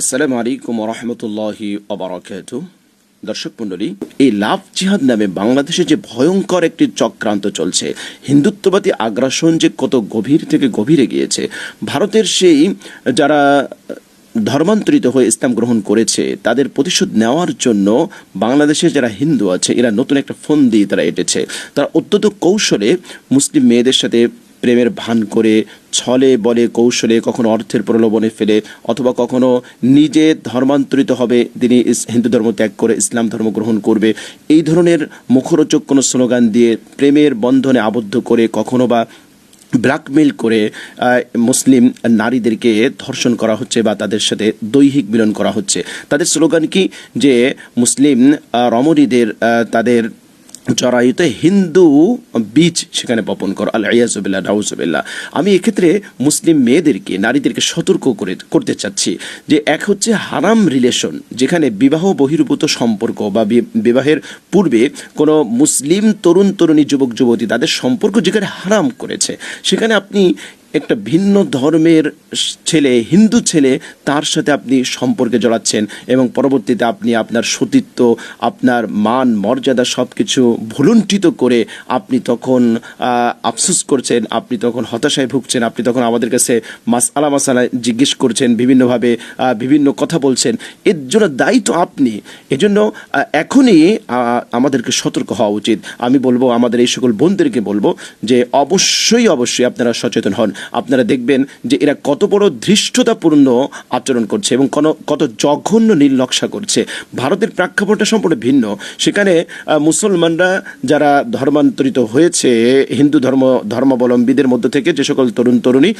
আসসালামু আলাইকুম রহমতুল্লাহি অবরাকাত দর্শক মণ্ডলী, এই লাভ জিহাদ নামে বাংলাদেশে যে ভয়ঙ্কর একটি চক্রান্ত চলছে, হিন্দুত্ববাদী আগ্রাসন যে কত গভীর থেকে গভীরে গিয়েছে, ভারতের সেই যারা ধর্মান্তরিত হয়ে ইসলাম গ্রহণ করেছে, তাদের প্রতিশোধ নেওয়ার জন্য বাংলাদেশে যারা হিন্দু আছে, এরা নতুন একটা ফোন দিয়ে তারা এটেছে। তারা অত্যন্ত কৌশলে মুসলিম মেয়েদের সাথে প্রেমের ভান করে, ছলে, বলে, কৌশলে কখনো অর্থের প্রলোভনে ফেলে অথবা কখনো নিজে ধর্মান্তরিত হবে, তিনি হিন্দু ধর্ম ত্যাগ করে ইসলাম ধর্ম গ্রহণ করবে। এই ধরনের মুখরোচক কোনো স্লোগান দিয়ে প্রেমের বন্ধনে আবদ্ধ করে কখনো বা ব্ল্যাকমেল করে মুসলিম নারীদেরকে ধর্ষণ করা হচ্ছে বা তাদের সাথে দৈহিক মিলন করা হচ্ছে। তাদের স্লোগান কি? যে মুসলিম রমণীদের তাদের জরায়ুতে হিন্দু বীজ সেখানে বপন করো। আল্লাহ ইয়াজুবিল্লাহ নাউজুবিল্লাহ আমি এক্ষেত্রে মুসলিম মেয়েদেরকে, নারীদেরকে সতর্ক করে, করতে চাচ্ছি যে এক হচ্ছে হারাম রিলেশন যেখানে বিবাহ বহির্ভূত সম্পর্ক বি- বিবাহের পূর্বে কোনো মুসলিম তরুণ, তরুণী, যুবক, যুবতী তাদের সম্পর্ক যেখানে হারাম করেছে, সেখানে আপনি একটা ভিন্ন ধর্মের ছেলে, হিন্দু ছেলে, তার সাথে আপনি সম্পর্কে জড়াচ্ছেন এবং পরবর্তীতে আপনি আপনার সতীত্ব, আপনার মান, মর্যাদা সব কিছু ভুলুণ্ঠিত করে আপনি তখন আফসোস করছেন, আপনি তখন হতাশায় ভুগছেন, আপনি তখন আমাদের কাছে মাসালা মাসালা জিজ্ঞেস করছেন, বিভিন্নভাবে বিভিন্ন কথা বলছেন। এর জন্য দায়ী তো আপনি। এজন্য এখনই আমাদেরকে সতর্ক হওয়া উচিত। আমি বলব, আমাদের এই সকল বোনদেরকে বলব যে, অবশ্যই অবশ্যই আপনারা সচেতন হন। আপনারা দেখবেন যে এরা কত বড় ধৃষ্টতাপূর্ণ আচরণ করছে এবং কোন, কত জঘন্য নীল নকশা করছে। ভারতের প্রেক্ষাপটটা সম্পূর্ণ ভিন্ন। সেখানে মুসলমানরা যারা ধর্মান্তরিত হয়েছে, হিন্দু ধর্ম, ধর্মাবলম্বীদের মধ্য থেকে যে সকল তরুণ তরুণী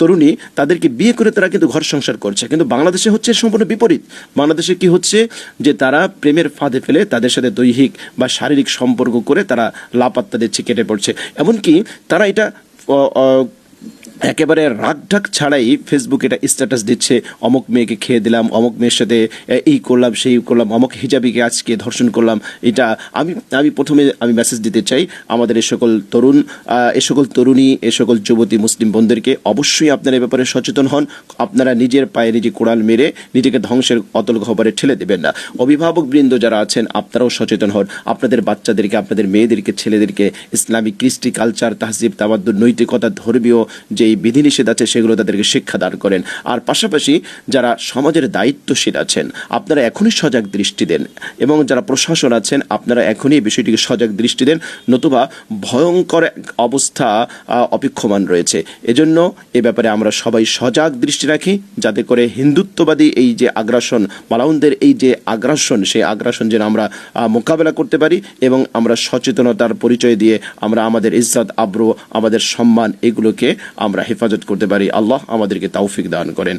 তরুণী, তাদেরকে বিয়ে করে তারা কিন্তু ঘর সংসার করছে। কিন্তু বাংলাদেশে হচ্ছে সম্পূর্ণ বিপরীত। বাংলাদেশে কি হচ্ছে যে তারা প্রেমের ফাঁদে ফেলে তাদের সাথে দৈহিক বা শারীরিক সম্পর্ক করে তারা লাপাত্তা দিচ্ছে কেটে পড়ছে। এমনকি তারা এটা একেবারে রাগ ঢাক ছাড়াই ফেসবুকে এটা স্ট্যাটাস দিচ্ছে। অমুক মেয়েকে খেয়ে দিলাম, অমুক মেয়ের সাথে এই করলাম, সেই করলাম, অমুক হিজাবিকে আজকে ধর্ষণ করলাম। এটা আমি আমি প্রথমে আমি মেসেজ দিতে চাই আমাদের এ সকল তরুণ এ সকল তরুণী, এ সকল যুবতী মুসলিম বোনদেরকে অবশ্যই আপনারা এ ব্যাপারে সচেতন হন। আপনারা নিজের পায়ে নিজে কোড়াল মেরে নিজেকে ধ্বংসের অতল খবরে ঠেলে দেবেন না। অভিভাবক বৃন্দ যারা আছেন, আপনারাও সচেতন হন। আপনাদের বাচ্চাদেরকে, আপনাদের মেয়েদেরকে, ছেলেদেরকে, ইসলামিক কৃষ্টি কালচার তাহজিব তাবাদ্দুর নৈতিকতা, ধর্মীয় যেই বিধিনিষেধ আছে সেগুলো তাদেরকে শিক্ষা দান করেন। আর পাশাপাশি যারা সমাজের দায়িত্বশীল আছেন, আপনারা এখনই সজাগ দৃষ্টি দেন এবং যারা প্রশাসন আছেন, আপনারা এখনই বিষয়টিকে সজাগ দৃষ্টি দেন, নতুবা ভয়ঙ্কর অবস্থা অপেক্ষমান রয়েছে। এজন্য এ ব্যাপারে আমরা সবাই সজাগ দৃষ্টি রাখি, যাতে করে হিন্দুত্ববাদী এই যে আগ্রাসন মালাউনদের এই যে আগ্রাসন, সেই আগ্রাসন যেন আমরা মোকাবেলা করতে পারি এবং আমরা সচেতনতার পরিচয় দিয়ে আমরা আমাদের ইজ্জত, আব্রু, আমাদের সম্মান এগুলোকে আমরা হেফাজত করতে পারি। আল্লাহ আমাদেরকে তৌফিক দান করেন।